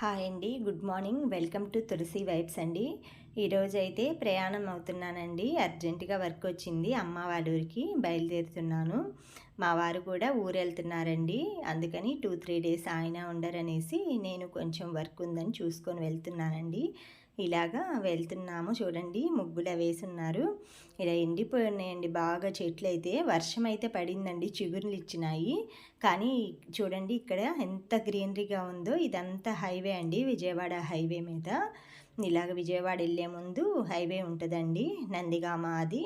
Hi అండి good morning. Welcome to Tulasi vibes అండి. ఈరోజు అయితే ప్రయాణం అవుతున్నానండి. అర్జెంటుగా వర్క్ వచ్చింది. అమ్మ వాళ్ళ ఊరికి బయలుదేరుతున్నాను. మా వారు కూడా ఊరు వెళ్తున్నారండి అందుకని టూ త్రీ డేస్ ఆయన ఉండరనేసి నేను కొంచెం వర్క్ ఉందని చూసుకొని వెళ్తున్నానండి. ఇలాగా వెళ్తున్నాము. చూడండి ముగ్గులు వేసున్నారు. ఇలా ఎండిపోయినాయండి. బాగా చెట్లు అయితే వర్షం అయితే పడిందండి. చిగురులు ఇచ్చినాయి. కానీ చూడండి ఇక్కడ ఎంత గ్రీనరీగా ఉందో. ఇదంతా హైవే అండి. విజయవాడ హైవే మీద. ఇలాగ విజయవాడ వెళ్ళే ముందు హైవే ఉంటుందండి. నందిగామ అది.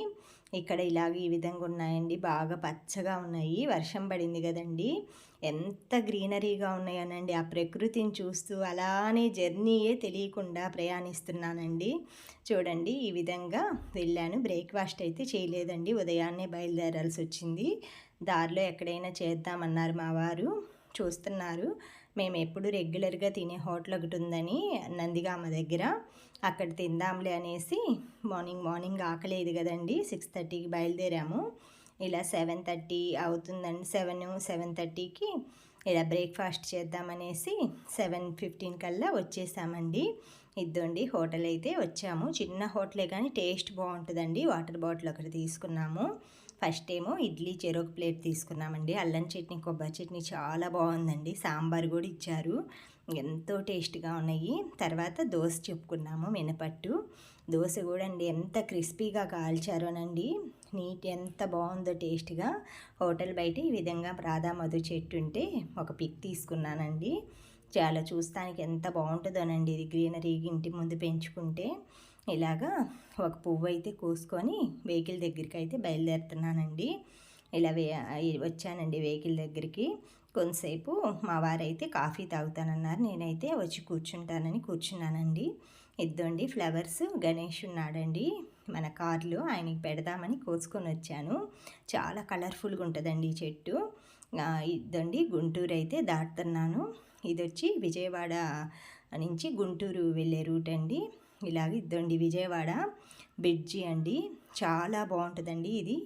ఇక్కడ ఇలాగ ఈ విధంగా ఉన్నాయండి. బాగా పచ్చగా ఉన్నాయి. వర్షం పడింది కదండి. ఎంత గ్రీనరీగా ఉన్నాయనండి. ఆ ప్రకృతిని చూస్తూ అలానే జర్నీయే తెలియకుండా ప్రయాణిస్తున్నానండి. చూడండి ఈ విధంగా వెళ్ళాను. బ్రేక్ఫాస్ట్ అయితే చేయలేదండి. ఉదయాన్నే బయలుదేరాల్సి వచ్చింది దారిలో ఎక్కడైనా చేద్దామన్నారు మా వారు. చూస్తున్నారు. మేము ఎప్పుడు రెగ్యులర్గా తినే హోటల్ ఒకటి ఉందని నందిగామ దగ్గర. అక్కడ తిందాంలే అనేసి మార్నింగ్ మార్నింగ్ ఆకలేదు కదండి. సిక్స్ థర్టీకి బయలుదేరాము. ఇలా సెవెన్ థర్టీ అవుతుందండి. సెవెన్ సెవెన్ థర్టీకి ఇలా బ్రేక్ఫాస్ట్ చేద్దామనేసి సెవెన్ ఫిఫ్టీన్ కల్లా వచ్చేసామండి. ఇద్దండి హోటల్ అయితే వచ్చాము. చిన్న హోటలే కానీ టేస్ట్ బాగుంటుందండి. వాటర్ బాటిల్ ఒకటి తీసుకున్నాము. ఫస్ట్ ఏమో ఇడ్లీ చెరొక ప్లేట్ తీసుకున్నామండి. అల్లం చట్నీ కొబ్బరి చట్నీ చాలా బాగుందండి. సాంబార్ కూడా ఇచ్చారు. ఎంతో టేస్ట్గా ఉన్నాయి. తర్వాత దోశ చెప్పుకున్నాము మినపట్టు. దోశ కూడా అండి ఎంత క్రిస్పీగా కాల్చారోనండి. నీట్ ఎంత బాగుందో టేస్ట్గా. హోటల్ బయట ఈ విధంగా రాధా మధు చెట్టు ఉంటే ఒక పిక్ తీసుకున్నానండి. చాలా చూస్తానికి ఎంత బాగుంటుందోనండి. ఇది గ్రీనరీ ఇంటి ముందు పెంచుకుంటే. ఇలాగా ఒక పువ్వు అయితే కోసుకొని వెహికల్ దగ్గరికి అయితే బయలుదేరుతున్నానండి. ఇలా వే వచ్చానండి వెహికల్ దగ్గరికి. కొంతసేపు మా వారైతే కాఫీ తాగుతానన్నారు. నేనైతే వచ్చి కూర్చుంటానని కూర్చున్నానండి. ఇద్దండి ఫ్లవర్స్. గణేష్ ఉన్నాడండి. మన కార్లో ఆయనకి పెడదామని కోసుకొని వచ్చాను. చాలా కలర్ఫుల్గా ఉంటుందండి ఈ చెట్టు. ఇద్దండి గుంటూరు అయితే దాటుతున్నాను. ఇది వచ్చి విజయవాడ నుంచి గుంటూరు వెళ్ళే రూట్ అండి. ఇలాగ ఇద్దండి. విజయవాడ బ్రిడ్జి అండి. చాలా బాగుంటుందండి ఇది.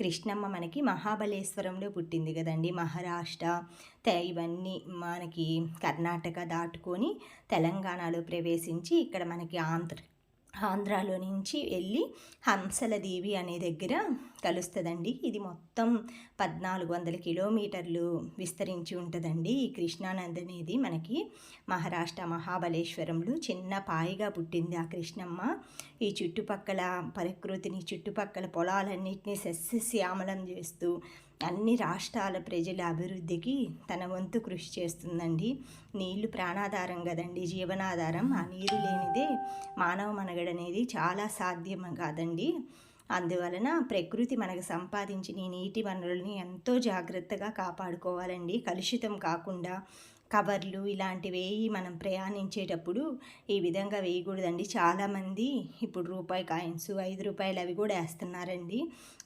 కృష్ణమ్మ మనకి మహాబలేశ్వరంలో పుట్టింది కదండి. మహారాష్ట్ర ఇవన్నీ మనకి కర్ణాటక దాటుకొని తెలంగాణలో ప్రవేశించి ఇక్కడ మనకి ఆంధ్ర ఆంధ్రాలో నుంచి వెళ్ళి హంసల దేవి అనే దగ్గర కలుస్తుందండి. ఇది మొత్తం పద్నాలుగు వందల కిలోమీటర్లు విస్తరించి ఉంటుందండి. ఈ కృష్ణానంద్ అనేది మనకి మహారాష్ట్ర మహాబలేశ్వరంలో చిన్న పాయిగా పుట్టింది ఆ కృష్ణమ్మ. ఈ చుట్టుపక్కల ప్రకృతిని చుట్టుపక్కల పొలాలన్నింటినీ సస్యశ్యామలం చేస్తూ అన్ని రాష్ట్రాల ప్రజల అభివృద్ధికి తన వంతు కృషి చేస్తుందండి. నీళ్ళు ప్రాణాధారం కదండి జీవనాధారం. ఆ నీరు లేనిదే మానవ మనగడ అనేది చాలా సాధ్యం కాదండి. అందువలన ప్రకృతి మనకు సంపాదించిన ఈ నీటి వనరుల్ని ఎంతో జాగ్రత్తగా కాపాడుకోవాలండి. కలుషితం కాకుండా కవర్లు ఇలాంటివి మనం ప్రయాణించేటప్పుడు ఈ విధంగా వేయకూడదండి. చాలామంది ఇప్పుడు రూపాయి కాయిన్స్ ఐదు రూపాయలు అవి కూడా వేస్తున్నారండి.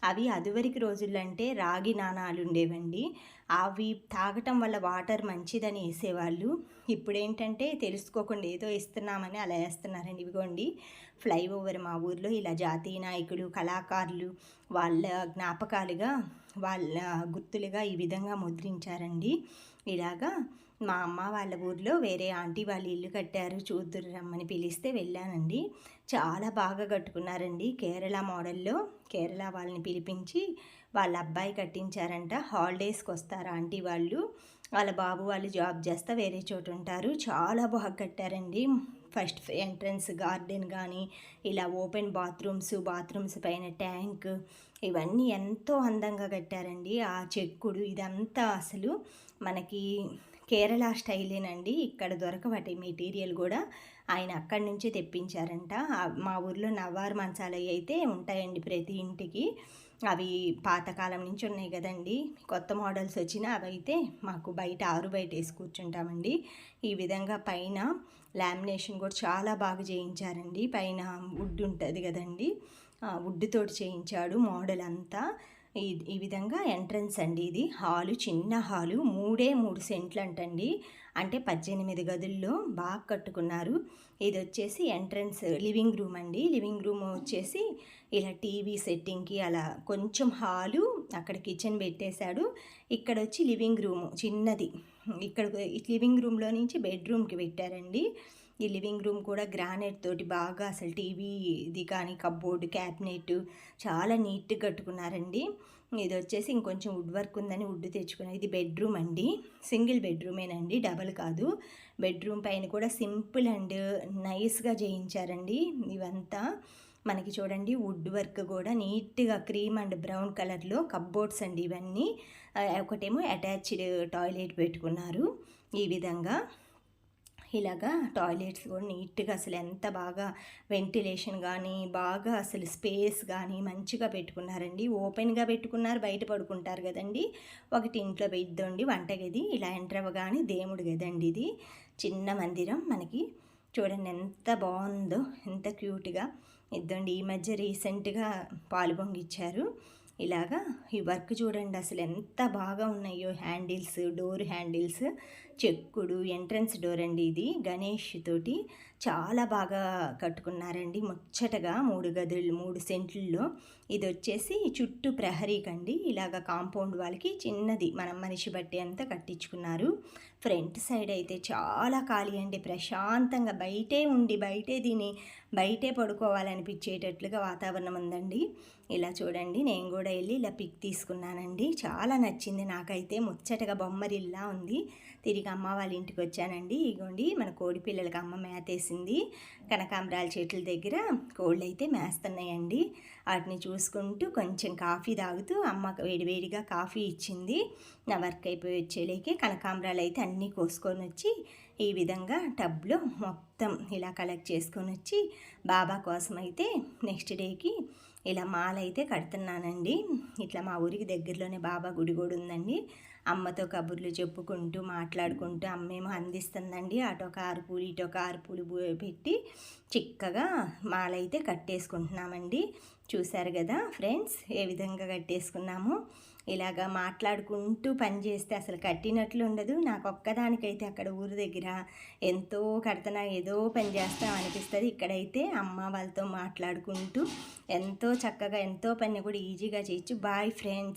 అవి అదివరికి రోజుల్లో అంటే రాగి నాణాలు ఉండేవండి. అవి తాగటం వల్ల వాటర్ మంచిదని వేసేవాళ్ళు. ఇప్పుడు ఏంటంటే తెలుసుకోకుండా ఏదో ఇస్తున్నామని అలా వేస్తున్నారండి. ఇవిగోండి ఫ్లైఓవర్ మా ఊర్లో ఇలా జాతీయ నాయకులు కళాకారులు వాళ్ళ జ్ఞాపకాలుగా వాళ్ళ గుర్తులుగా ఈ విధంగా ముద్రించారండి. ఇలాగా మా అమ్మ వాళ్ళ ఊర్లో వేరే ఆంటీ వాళ్ళు ఇల్లు కట్టారు చూద్దురు రమ్మని పిలిస్తే వెళ్ళానండి. చాలా బాగా కట్టుకున్నారండి. కేరళ మోడల్లో కేరళ వాళ్ళని పిలిపించి వాళ్ళ అబ్బాయి కట్టించారంట. హాలిడేస్కి వస్తారు ఆంటీ వాళ్ళు. వాళ్ళ బాబు వాళ్ళు జాబ్ చేస్తా వేరే చోటు ఉంటారు చాలా బాగా కట్టారండి. ఫస్ట్ ఎంట్రన్స్ గార్డెన్ కానీ ఇలా ఓపెన్ బాత్రూమ్స్ బాత్రూమ్స్ పైన ట్యాంక్ ఇవన్నీ ఎంతో అందంగా కట్టారండి. ఆ చెక్కుడు ఇదంతా అసలు మనకి కేరళ స్టైలేనండి. ఇక్కడ దొరకవటి మెటీరియల్ కూడా ఆయన అక్కడి నుంచే తెప్పించారంట. మా ఊర్లో నవ్వారు మంచాలు అయితే ఉంటాయండి ప్రతి ఇంటికి. అవి పాతకాలం నుంచి ఉన్నాయి కదండి. కొత్త మోడల్స్ వచ్చినా అవి అయితే మాకు బయట ఆరు బయట వేసి కూర్చుంటామండి. ఈ విధంగా పైన లామినేషన్ కూడా చాలా బాగా చేయించారండి. పైన వుడ్ ఉంటుంది కదండి. వుడ్ తోటి చేయించాడు మోడల్ అంతా. ఈ ఈ విధంగా ఎంట్రన్స్ అండి ఇది. హాలు చిన్న హాలు మూడే మూడు సెంట్లు అంటండి అంటే పద్దెనిమిది గదుల్లో బాగా కట్టుకున్నారు. ఇది వచ్చేసి ఎంట్రన్స్ లివింగ్ రూమ్ అండి. లివింగ్ రూమ్ వచ్చేసి ఇలా టీవీ సెట్టింగ్కి అలా కొంచెం హాలు అక్కడ కిచెన్ పెట్టేశాడు. ఇక్కడ వచ్చి లివింగ్ రూము చిన్నది. ఇక్కడ లివింగ్ రూమ్లో నుంచి బెడ్రూమ్కి పెట్టారండి. ఈ లివింగ్ రూమ్ కూడా గ్రానైట్ తోటి బాగా అసలు టీవీ ఇది కానీ కబ్బోర్డ్ క్యాబినెట్ చాలా నీట్గా కట్టుకున్నారండి. ఇది వచ్చేసి ఇంకొంచెం వుడ్ వర్క్ ఉందని వుడ్ తెచ్చుకున్నాను ఇది బెడ్రూమ్ అండి. సింగిల్ బెడ్రూమేనండి. డబల్ కాదు. బెడ్రూమ్ పైన కూడా సింపుల్ అండ్ నైస్గా చేయించారండి. ఇవంతా మనకి చూడండి వుడ్ వర్క్ కూడా నీట్గా క్రీమ్ అండ్ బ్రౌన్ కలర్లో కబ్బోర్డ్స్ అండి ఇవన్నీ. ఒకటేమో అటాచ్డ్ టాయిలెట్ పెట్టుకున్నారు ఈ విధంగా. ఇలాగా టాయిలెట్స్ కూడా నీట్గా అసలు ఎంత బాగా వెంటిలేషన్ కానీ బాగా అసలు స్పేస్ కానీ మంచిగా పెట్టుకున్నారండి. ఓపెన్గా పెట్టుకున్నారు బయట పడుకుంటారు కదండి. ఒకటి ఇంట్లో పెద్దండి వంటగది ఇలా ఎంటర్ అవ్వగానే దేవుడు గదండి ఇది. చిన్న మందిరం మనకి. చూడండి ఎంత బాగుందో ఎంత క్యూట్గా ఇద్దండి. ఈ మధ్య రీసెంట్గా పాలు పొంగిచ్చారు. ఇలాగా ఈ వర్క్ చూడండి అసలు ఎంత బాగా ఉన్నాయో హ్యాండిల్స్ డోర్ హ్యాండిల్స్. చెక్కుడు ఎంట్రన్స్ డోర్ అండి ఇది. గణేష్ తోటి చాలా బాగా కట్టుకున్నారండి. ముచ్చటగా మూడు గదులు మూడు సెంట్లలో. ఇది వచ్చేసి చుట్టూ ప్రహరీకండి ఇలాగ కాంపౌండ్ వాళ్ళకి చిన్నది. మనం మనిషి బట్టి అంతా కట్టించుకున్నారు. ఫ్రంట్ సైడ్ అయితే చాలా ఖాళీ అండి. ప్రశాంతంగా బయటే ఉండి బయటే దీని బయటే పడుకోవాలనిపించేటట్లుగా వాతావరణం ఉందండి. ఇలా చూడండి నేను కూడా వెళ్ళి ఇలా పిక్ తీసుకున్నానండి. చాలా నచ్చింది నాకైతే. ముచ్చటగా బొమ్మరిల్లా ఉంది. తిరిగి అమ్మ వాళ్ళ ఇంటికి వచ్చానండి. ఇగోండి మన కోడి పిల్లలకి అమ్మ మేతేసింది. కనకాంబరాల చెట్ల దగ్గర కోళ్ళు అయితే మేస్తున్నాయండి. వాటిని చూసుకుంటూ కొంచెం కాఫీ తాగుతూ అమ్మ వేడివేడిగా కాఫీ ఇచ్చింది. నా వర్క్ అయిపోయి వచ్చేలేకే కనకాంబరాలు అయితే అన్నీ కోసుకొని వచ్చి ఈ విధంగా టబ్లో మొత్తం ఇలా కలెక్ట్ చేసుకొని వచ్చి బాబా కోసం అయితే నెక్స్ట్ డేకి ఇలా మాల అయితే కడుతున్నానండి. ఇట్లా మా ఊరికి దగ్గరలోనే బాబా గుడి కూడా ఉందండి. అమ్మతో కబుర్లు చెప్పుకుంటూ మాట్లాడుకుంటూ అమ్మేమో అందిస్తుందండి. అటొక ఆరుపూలు ఇటొక ఆరుపూలు పెట్టి చిక్కగా మాలైతే కట్టేసుకుంటున్నామండి. చూశారు కదా ఫ్రెండ్స్ ఏ విధంగా కట్టేసుకున్నాము? ఇలాగా మాట్లాడుకుంటూ పని చేస్తే అసలు కట్టినట్లు ఉండదు. నాకు ఒక్కదానికైతే అక్కడ ఊరు దగ్గర ఎంతో కడతనా ఏదో పని చేస్తాం అనిపిస్తుంది. ఇక్కడైతే అమ్మ వాళ్ళతో మాట్లాడుకుంటూ ఎంతో చక్కగా ఎంతో పని కూడా ఈజీగా చేయొచ్చు. Bye friends.